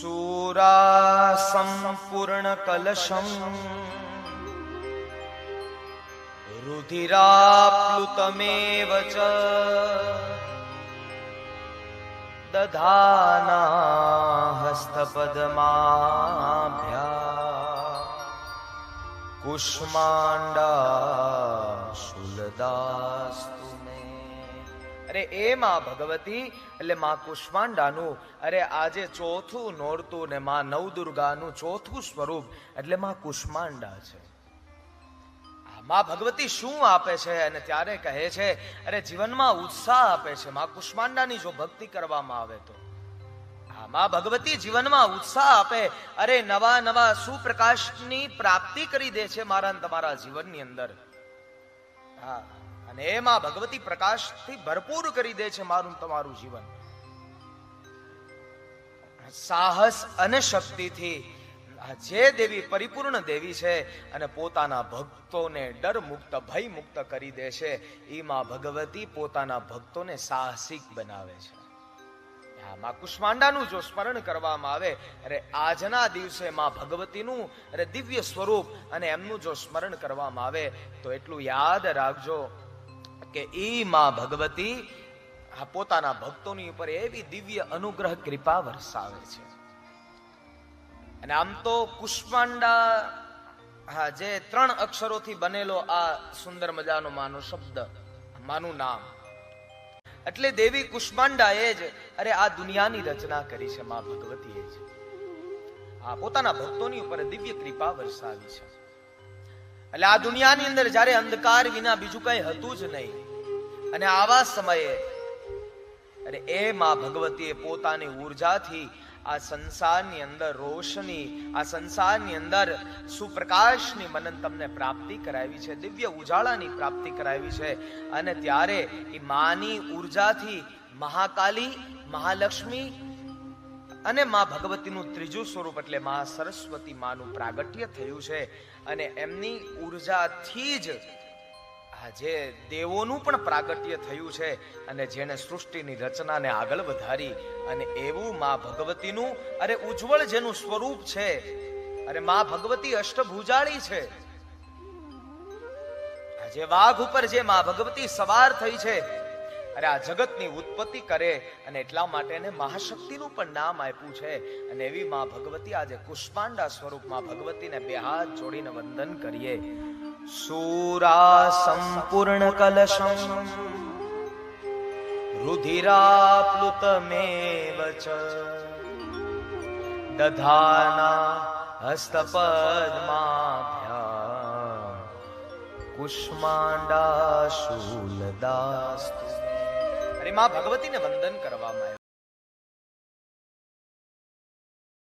चूरासम्पूर्णकलशम्। रुधिराप्लुतमेव च दधाना हस्तपदमाभ्या कुष्माण्डा शूलदास्तु मे। અરે એ માં ભગવતી, એટલે માં કુષ્માંડાનું, અરે આજે ચોથું નોરતું ને માં નવદુર્ગાનું ચોથું સ્વરૂપ, એટલે માં કુષ્માંડા છે. માં ભગવતી શું આપે છે અને ત્યારે કહે છે, અરે જીવનમાં ઉત્સાહ આપે છે, માં કુષ્માંડાની જો ભક્તિ કરવામાં આવે તો. માં ભગવતી જીવનમાં ઉત્સાહ આપે, અરે નવા નવા સુપ્રકાશની પ્રાપ્તિ કરી દે છે મારા તમારા જીવનની અંદર. હા. અને એમાં ભગવતી પ્રકાશથી ભરપૂર કરી દે છે મારું તમારું જીવન. સાહસ અને શક્તિથી જે દેવી પરિપૂર્ણ દેવી છે અને પોતાના ભક્તોને ડર મુક્ત, ભય મુક્ત કરી દે છે એ માં ભગવતી પોતાના ભક્તોને સાહસિક બનાવે છે. માં કુષ્માંડાનું જો સ્મરણ કરવામાં આવે, અરે આજના દિવસે માં ભગવતીનું અરે દિવ્ય સ્વરૂપ અને એમનું જો સ્મરણ કરવામાં આવે, તો એટલું યાદ રાખજો કે ઈ માં ભગવતી આ પોતાના ભક્તોની ઉપર એવી દિવ્ય અનુગ્રહ કૃપા વરસાવે છે. અને આમ તો કુષ્માંડા, હા, જે ત્રણ અક્ષરોથી બનેલો આ સુંદર મજાનો માનો શબ્દ, માનું નામ. એટલે દેવી કુષ્માંડા એ જ, અરે આ દુનિયાની રચના કરી છે, માં ભગવતીએ જ. આ પોતાના ભક્તોની ઉપર દિવ્ય કૃપા વરસાવી છે. એટલે આ દુનિયાની અંદર જ્યારે અંધકાર વિના બીજું કઈ હતું જ નહીં. અને આવા સમયે, અરે એ માં ભગવતીએ પોતાની ઉર્જાથી આ સંસારની અંદર રોશની, આ સંસારની અંદર સુપ્રકાશની મનન તમને પ્રાપ્તિ કરાવી છે, દિવ્ય ઉજાળાની પ્રાપ્તિ કરાવી છે. અને ત્યારે એ માની ઉર્જાથી મહાકાલી, મહાલક્ષ્મી અને માં ભગવતીનું ત્રીજું સ્વરૂપ એટલે મા સરસ્વતી માનું પ્રાગટ્ય થયું છે. અને એમની ઉર્જાથી જ આજે દેવોનું પણ પ્રાગટ્ય થયું છે અને જેણે સૃષ્ટિની રચનાને આગળ વધારી અને એવું માં ભગવતીનું, અરે ઉજ્જવળ જેનું સ્વરૂપ છે. અરે માં ભગવતી અષ્ટભુજાળી છે. આજે વાઘ ઉપર જે માં ભગવતી સવાર થઈ છે અરે આ જગતની ઉત્પત્તિ કરે અને એટલા માટે એને મહાશક્તિનું પણ નામ આપ્યું છે. અને એવી માં ભગવતી આજે કુષ્માંડા સ્વરૂપમાં ભગવતીને બે હાથ જોડીને વંદન કરીએ. શૂરા સંપૂર્ણ કલશમ રુધિરાપ્લુત મેવચ દધાના હસ્તપદ્માભ્યા કુષ્માંડા શૂલદાસ્તુ. અરે માં ભગવતીને વંદન કરવામાં આવ્યું.